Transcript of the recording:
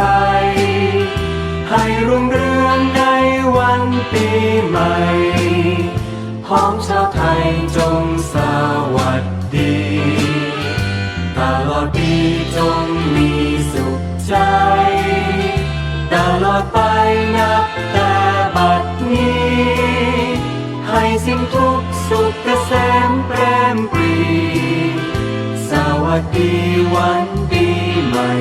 ัย พ้องชาวไทยจงสวัสดี ตลอดปีจงมีสุขใจ ตลอดไปนับแต่บัดนี้ ให้สิ้นทุกสุขเกษมแปรมปรี สวัสดีวันปีใหม่